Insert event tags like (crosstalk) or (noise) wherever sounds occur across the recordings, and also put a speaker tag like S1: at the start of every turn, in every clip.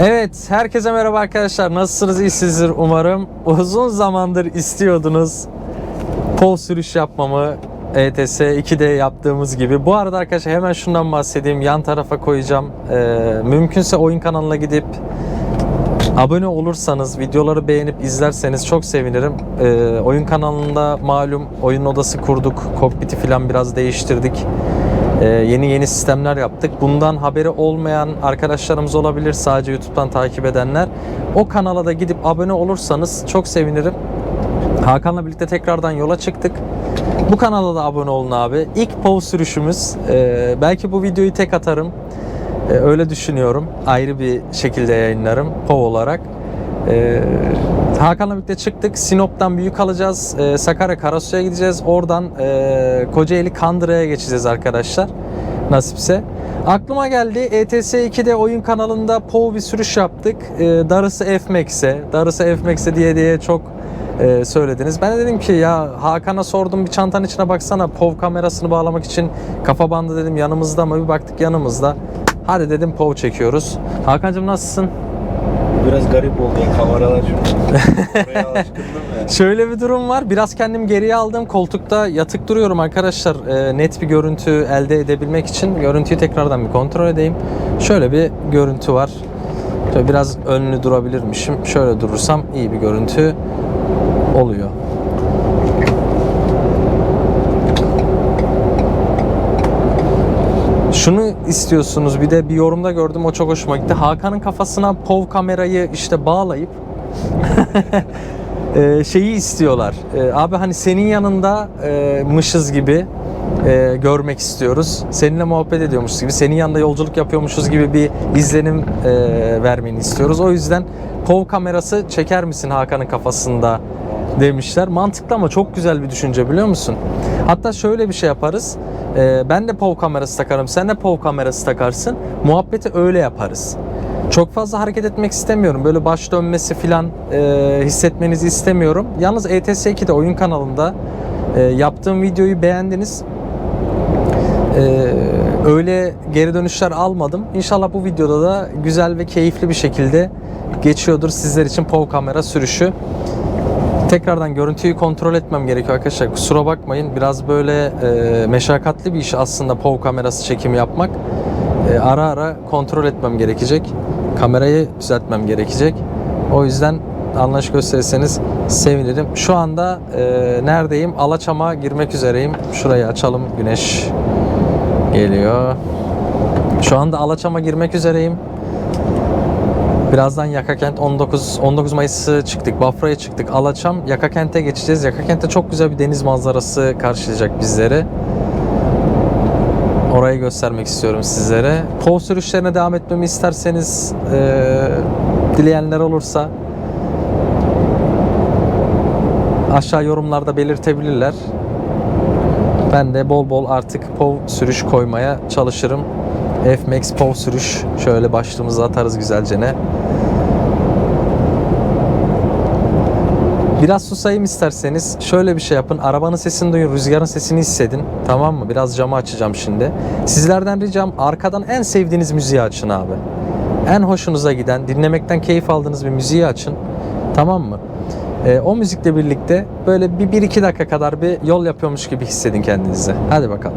S1: Evet, herkese merhaba arkadaşlar. Nasılsınız? İyisinizdir umarım. Uzun zamandır istiyordunuz pol sürüş yapmamı ETS 2'de yaptığımız gibi. Bu arada arkadaşlar hemen şundan bahsedeyim. Yan tarafa koyacağım. Ee, mümkünse oyun kanalına gidip abone olursanız, videoları beğenip izlerseniz çok sevinirim. Ee, oyun kanalında malum oyun odası kurduk. Kokpiti falan biraz değiştirdik. Ee, yeni yeni sistemler yaptık. Bundan haberi olmayan arkadaşlarımız olabilir sadece YouTube'dan takip edenler. O kanala da gidip abone olursanız çok sevinirim. Hakan'la birlikte tekrardan yola çıktık. Bu kanala da abone olun abi. İlk POV sürüşümüz. Ee, belki bu videoyu tek atarım. Ee, öyle düşünüyorum. Ayrı bir şekilde yayınlarım POV olarak. Ee, Hakan'la birlikte çıktık. Sinop'tan büyük alacağız. Ee, Sakarya Karasu'ya gideceğiz. Oradan e, Kocaeli Kandıra'ya geçeceğiz arkadaşlar. Nasipse. Aklıma geldi ETS 2'de oyun kanalında POV bir sürüş yaptık. Ee, darısı F-Max'e, darısı F-Max'e diye diye çok e, söylediniz. Ben de dedim ki ya Hakan'a sordum bir çantanın içine baksana POV kamerasını bağlamak için kafa bandı dedim yanımızda mı bir baktık yanımızda. Hadi dedim POV çekiyoruz. Hakan'cığım nasılsın?
S2: Biraz garip oldu ya kameralar çünkü. (laughs) Oraya alışkındım ya.
S1: Şöyle bir durum var. Biraz kendim geriye aldım. Koltukta yatık duruyorum arkadaşlar. Ee, net bir görüntü elde edebilmek için görüntüyü tekrardan bir kontrol edeyim. Şöyle bir görüntü var. Şöyle biraz önlü durabilirmişim. Şöyle durursam iyi bir görüntü oluyor. Şunu istiyorsunuz bir de bir yorumda gördüm o çok hoşuma gitti. Hakan'ın kafasına POV kamerayı işte bağlayıp (laughs) e, şeyi istiyorlar. E, abi hani senin yanında e, mışız gibi e, görmek istiyoruz. Seninle muhabbet ediyormuşuz gibi, senin yanında yolculuk yapıyormuşuz gibi bir izlenim e, vermeni istiyoruz. O yüzden POV kamerası çeker misin Hakan'ın kafasında demişler. Mantıklı ama çok güzel bir düşünce biliyor musun? Hatta şöyle bir şey yaparız. E, ben de POV kamerası takarım, sen de POV kamerası takarsın. Muhabbeti öyle yaparız. Çok fazla hareket etmek istemiyorum. Böyle baş dönmesi falan e, hissetmenizi istemiyorum. Yalnız ETS 2'de oyun kanalında e, yaptığım videoyu beğendiniz. E, öyle geri dönüşler almadım. İnşallah bu videoda da güzel ve keyifli bir şekilde geçiyordur sizler için POV kamera sürüşü. Tekrardan görüntüyü kontrol etmem gerekiyor arkadaşlar. Kusura bakmayın. Biraz böyle e, meşakkatli bir iş aslında POV kamerası çekimi yapmak. E, ara ara kontrol etmem gerekecek. Kamerayı düzeltmem gerekecek. O yüzden anlayış gösterirseniz sevinirim. Şu anda e, neredeyim? Alaçam'a girmek üzereyim. Şurayı açalım. Güneş geliyor. Şu anda Alaçam'a girmek üzereyim. Birazdan Yakakent 19 19 Mayıs'ı çıktık. Bafra'ya çıktık. Alaçam Yakakent'e geçeceğiz. Yakakent'te çok güzel bir deniz manzarası karşılayacak bizleri. Orayı göstermek istiyorum sizlere. POV sürüşlerine devam etmemi isterseniz eee, dileyenler olursa aşağı yorumlarda belirtebilirler. Ben de bol bol artık POV sürüş koymaya çalışırım. F-Max POV sürüş. Şöyle başlığımızı atarız güzelce ne. Biraz susayım isterseniz. Şöyle bir şey yapın. Arabanın sesini duyun, rüzgarın sesini hissedin. Tamam mı? Biraz camı açacağım şimdi. Sizlerden ricam arkadan en sevdiğiniz müziği açın abi. En hoşunuza giden, dinlemekten keyif aldığınız bir müziği açın. Tamam mı? Ee, o müzikle birlikte böyle bir, bir iki dakika kadar bir yol yapıyormuş gibi hissedin kendinizi. Hadi bakalım.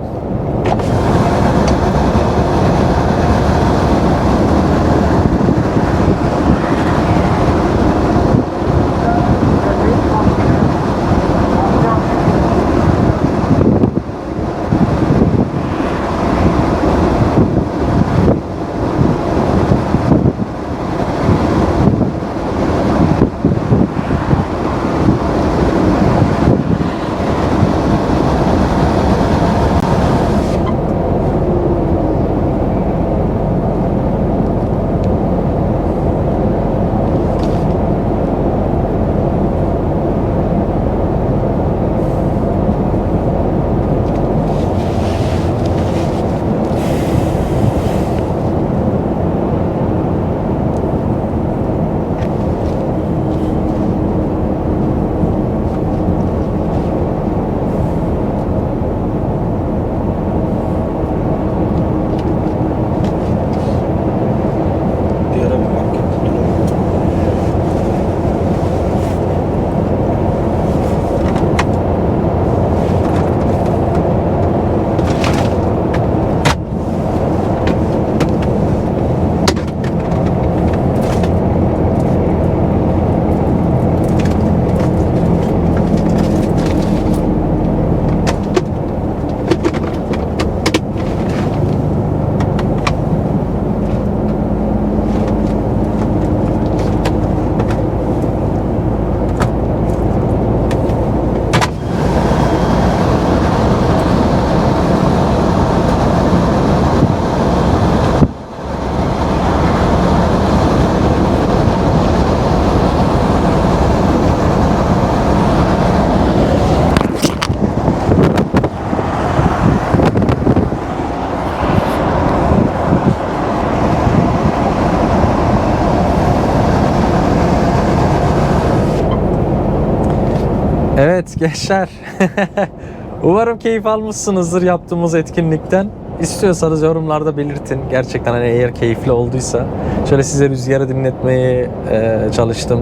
S1: Gençler. (laughs) Umarım keyif almışsınızdır yaptığımız etkinlikten. İstiyorsanız yorumlarda belirtin. Gerçekten hani eğer keyifli olduysa. Şöyle size rüzgarı dinletmeye e, çalıştım.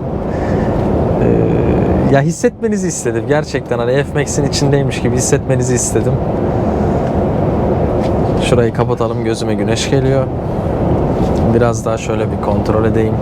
S1: E, ya hissetmenizi istedim. Gerçekten hani F-Max'in içindeymiş gibi hissetmenizi istedim. Şurayı kapatalım. Gözüme güneş geliyor. Biraz daha şöyle bir kontrol edeyim.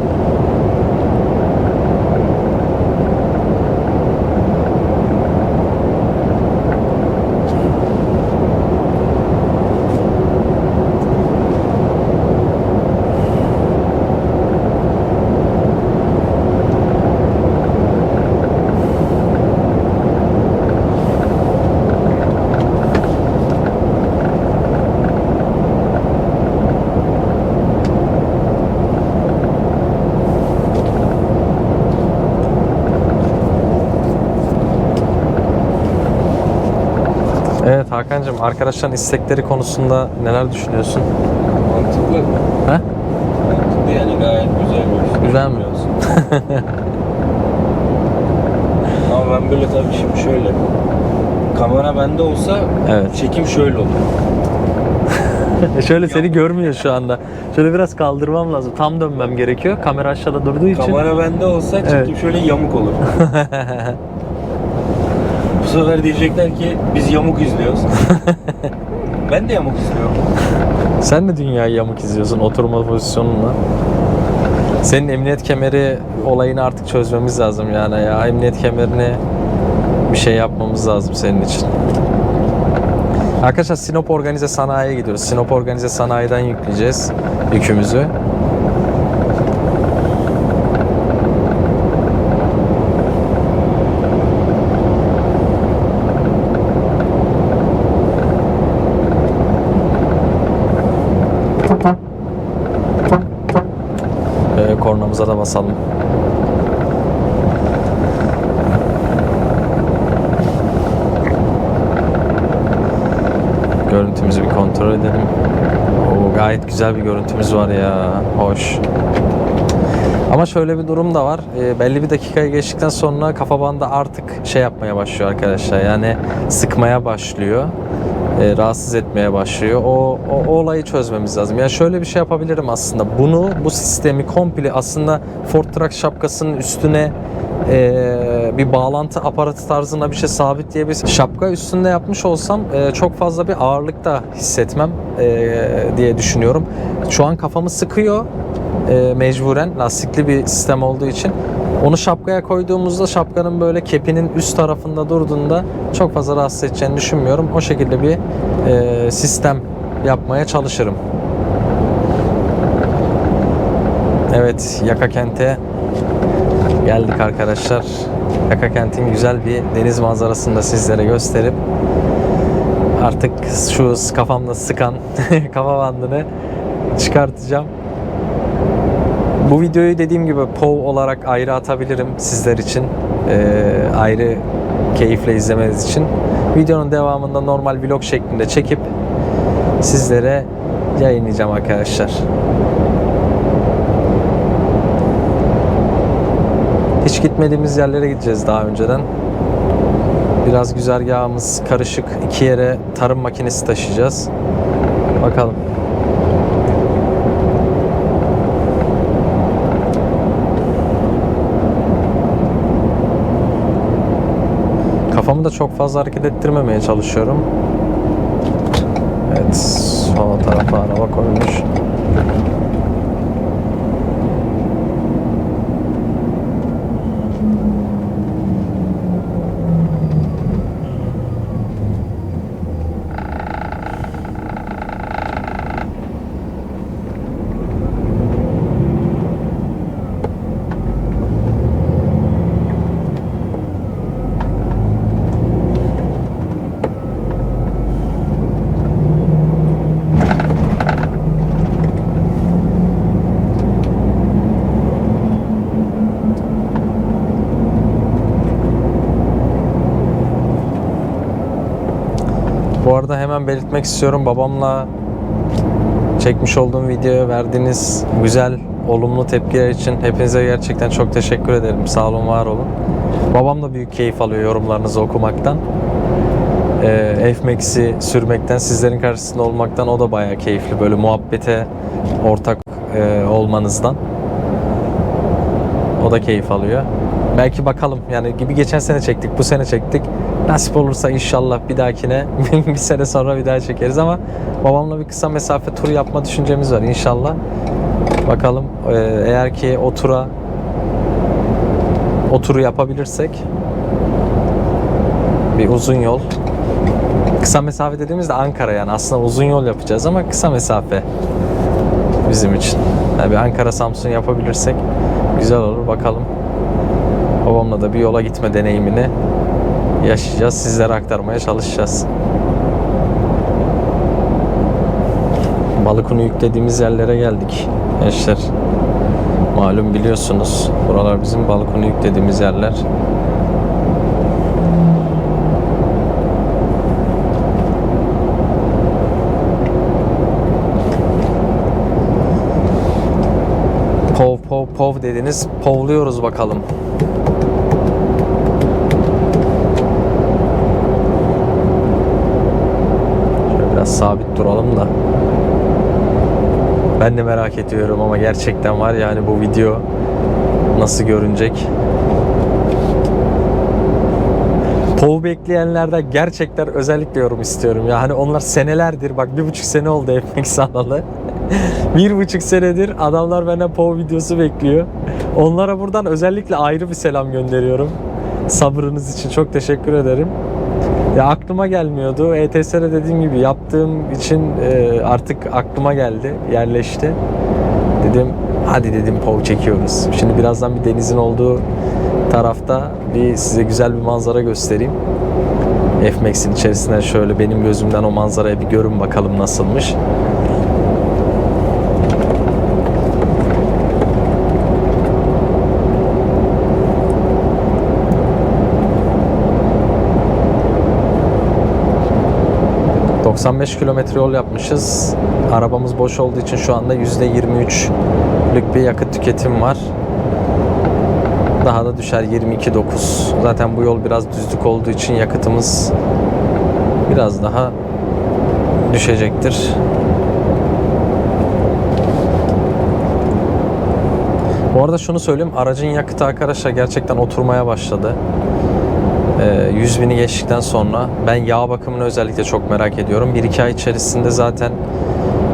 S1: Evet Hakan'cığım arkadaşların istekleri konusunda neler düşünüyorsun?
S2: Mantıklı.
S1: He?
S2: Mantıklı yani gayet güzel bir
S1: Güzel mi?
S2: Ama ben böyle tabii şimdi şöyle. Kamera bende olsa
S1: Evet.
S2: çekim şöyle olur. (laughs)
S1: Şöyle seni görmüyor şu anda. Şöyle biraz kaldırmam lazım. Tam dönmem gerekiyor. Kamera aşağıda durduğu için.
S2: Kamera bende olsa çekim
S1: Evet.
S2: şöyle yamuk olur. (laughs) Sefer diyecekler ki biz yamuk izliyoruz. (laughs) ben de yamuk izliyorum.
S1: Sen de dünyayı yamuk izliyorsun oturma pozisyonunla. Senin emniyet kemeri olayını artık çözmemiz lazım yani ya. Emniyet kemerini bir şey yapmamız lazım senin için. Arkadaşlar Sinop Organize Sanayi'ye gidiyoruz. Sinop Organize Sanayi'den yükleyeceğiz yükümüzü. Ee, kornamıza da basalım. Görüntümüzü bir kontrol edelim. Oo, gayet güzel bir görüntümüz var ya. Hoş. Ama şöyle bir durum da var. Ee, belli bir dakikayı geçtikten sonra kafa bandı artık şey yapmaya başlıyor arkadaşlar. Yani sıkmaya başlıyor. Ee, rahatsız etmeye başlıyor. O, o, o olayı çözmemiz lazım. Yani şöyle bir şey yapabilirim aslında. Bunu, bu sistemi komple aslında Ford Truck şapkasının üstüne e, bir bağlantı aparatı tarzında bir şey sabitleyebilsem şapka üstünde yapmış olsam e, çok fazla bir ağırlık da hissetmem e, diye düşünüyorum. Şu an kafamı sıkıyor e, mecburen lastikli bir sistem olduğu için. Onu şapkaya koyduğumuzda şapkanın böyle kepinin üst tarafında durduğunda çok fazla rahatsız edeceğini düşünmüyorum. O şekilde bir e, sistem yapmaya çalışırım. Evet, Yaka Kent'e geldik arkadaşlar. Yaka Kent'in güzel bir deniz manzarasını da sizlere gösterip artık şu kafamda sıkan (laughs) kafa bandını çıkartacağım. Bu videoyu dediğim gibi POV olarak ayrı atabilirim sizler için. Ee, ayrı keyifle izlemeniz için. Videonun devamında normal vlog şeklinde çekip sizlere yayınlayacağım arkadaşlar. Hiç gitmediğimiz yerlere gideceğiz daha önceden. Biraz güzergahımız karışık. İki yere tarım makinesi taşıyacağız. Bakalım. Kafamı da çok fazla hareket ettirmemeye çalışıyorum. Evet, sol tarafa araba koymuş. Bu arada hemen belirtmek istiyorum babamla çekmiş olduğum videoya verdiğiniz güzel olumlu tepkiler için hepinize gerçekten çok teşekkür ederim. Sağ olun, var olun. Babam da büyük keyif alıyor yorumlarınızı okumaktan. Ee, F-Max'i sürmekten, sizlerin karşısında olmaktan o da bayağı keyifli. Böyle muhabbete ortak e, olmanızdan. O da keyif alıyor. Belki bakalım yani gibi geçen sene çektik, bu sene çektik. Nasip olursa inşallah bir dahakine (laughs) bir sene sonra bir daha çekeriz ama babamla bir kısa mesafe turu yapma düşüncemiz var inşallah. Bakalım e, eğer ki o tura o turu yapabilirsek bir uzun yol kısa mesafe dediğimizde Ankara yani aslında uzun yol yapacağız ama kısa mesafe bizim için. Yani bir Ankara Samsun yapabilirsek güzel olur bakalım. Babamla da bir yola gitme deneyimini yaşayacağız. Sizlere aktarmaya çalışacağız. Balıkunu yüklediğimiz yerlere geldik gençler. Malum biliyorsunuz. Buralar bizim balıkunu yüklediğimiz yerler. Pov pov pov dediniz. Povluyoruz bakalım. Biraz sabit duralım da. Ben de merak ediyorum ama gerçekten var ya hani bu video nasıl görünecek? Pov bekleyenlerde gerçekten özellikle yorum istiyorum. Ya hani onlar senelerdir bak bir buçuk sene oldu FX alalı. (laughs) bir buçuk senedir adamlar benden POV videosu bekliyor. Onlara buradan özellikle ayrı bir selam gönderiyorum. Sabrınız için çok teşekkür ederim. Ya aklıma gelmiyordu. ETS'de dediğim gibi yaptığım için e, artık aklıma geldi, yerleşti. Dedim hadi dedim POV çekiyoruz. Şimdi birazdan bir denizin olduğu tarafta bir size güzel bir manzara göstereyim. F-Max'in içerisinden şöyle benim gözümden o manzaraya bir görün bakalım nasılmış. ...95 kilometre yol yapmışız. Arabamız boş olduğu için şu anda %23'lük bir yakıt tüketim var. Daha da düşer 22.9. Zaten bu yol biraz düzlük olduğu için yakıtımız biraz daha düşecektir. Bu arada şunu söyleyeyim. Aracın yakıtı arkadaşlar gerçekten oturmaya başladı. Ee, 100 bini geçtikten sonra ben yağ bakımını özellikle çok merak ediyorum. 1-2 ay içerisinde zaten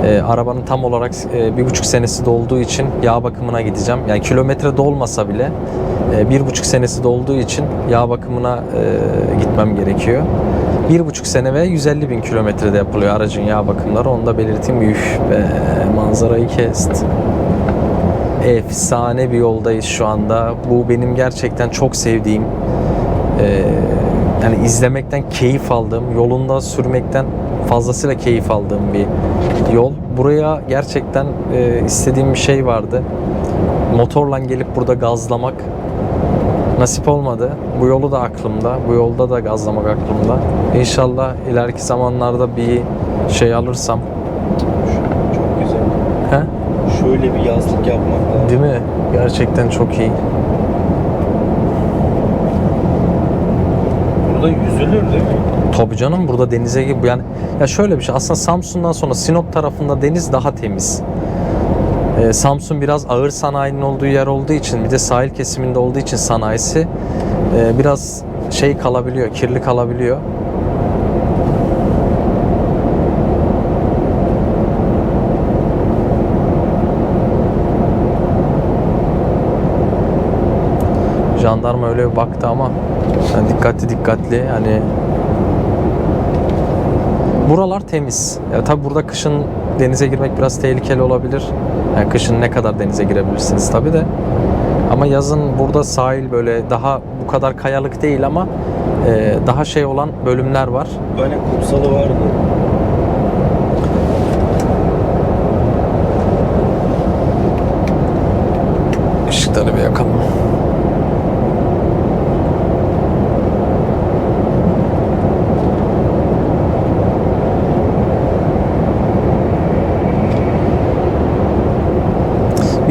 S1: e, arabanın tam olarak e, bir buçuk senesi dolduğu için yağ bakımına gideceğim. Yani kilometre dolmasa bile e, bir buçuk senesi dolduğu için yağ bakımına e, gitmem gerekiyor. Bir buçuk sene ve 150 bin kilometrede yapılıyor aracın yağ bakımları. Onu da belirteyim. Üf be manzarayı kest. Efsane bir yoldayız şu anda. Bu benim gerçekten çok sevdiğim e, yani izlemekten keyif aldığım, yolunda sürmekten fazlasıyla keyif aldığım bir yol. Buraya gerçekten e, istediğim bir şey vardı. Motorla gelip burada gazlamak nasip olmadı. Bu yolu da aklımda. Bu yolda da gazlamak aklımda. İnşallah ileriki zamanlarda bir şey alırsam.
S2: Çok güzel.
S1: He?
S2: Şöyle bir yazlık yapmak lazım.
S1: Değil mi? Gerçekten çok iyi.
S2: Burada yüzülür değil mi?
S1: Tabii canım burada denize gibi yani ya şöyle bir şey aslında Samsun'dan sonra Sinop tarafında deniz daha temiz. Ee, Samsun biraz ağır sanayinin olduğu yer olduğu için bir de sahil kesiminde olduğu için sanayisi e, biraz şey kalabiliyor, kirli kalabiliyor. Jandarma öyle bir baktı ama yani dikkatli dikkatli hani Buralar temiz. Ya tabi burada kışın denize girmek biraz tehlikeli olabilir. Yani kışın ne kadar denize girebilirsiniz tabi de. Ama yazın burada sahil böyle daha bu kadar kayalık değil ama e, daha şey olan bölümler var.
S2: Böyle kumsalı vardı.
S1: Işıkları bir yakalım.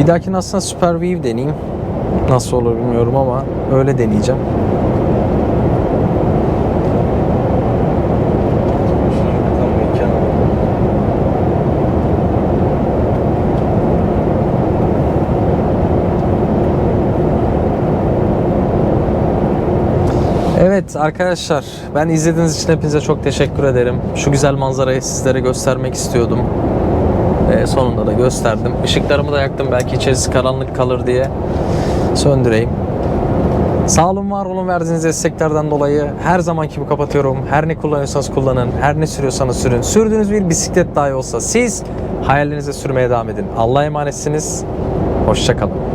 S1: bir dahakine aslında Super View deneyeyim. Nasıl olur bilmiyorum ama öyle deneyeceğim. Evet arkadaşlar ben izlediğiniz için hepinize çok teşekkür ederim. Şu güzel manzarayı sizlere göstermek istiyordum. Ve sonunda da gösterdim. Işıklarımı da yaktım belki içerisi karanlık kalır diye. Söndüreyim. Sağ olun var olun verdiğiniz desteklerden dolayı her zamanki gibi kapatıyorum. Her ne kullanıyorsanız kullanın, her ne sürüyorsanız sürün. Sürdüğünüz bir bisiklet dahi olsa siz hayallerinize sürmeye devam edin. Allah'a emanetsiniz. Hoşçakalın.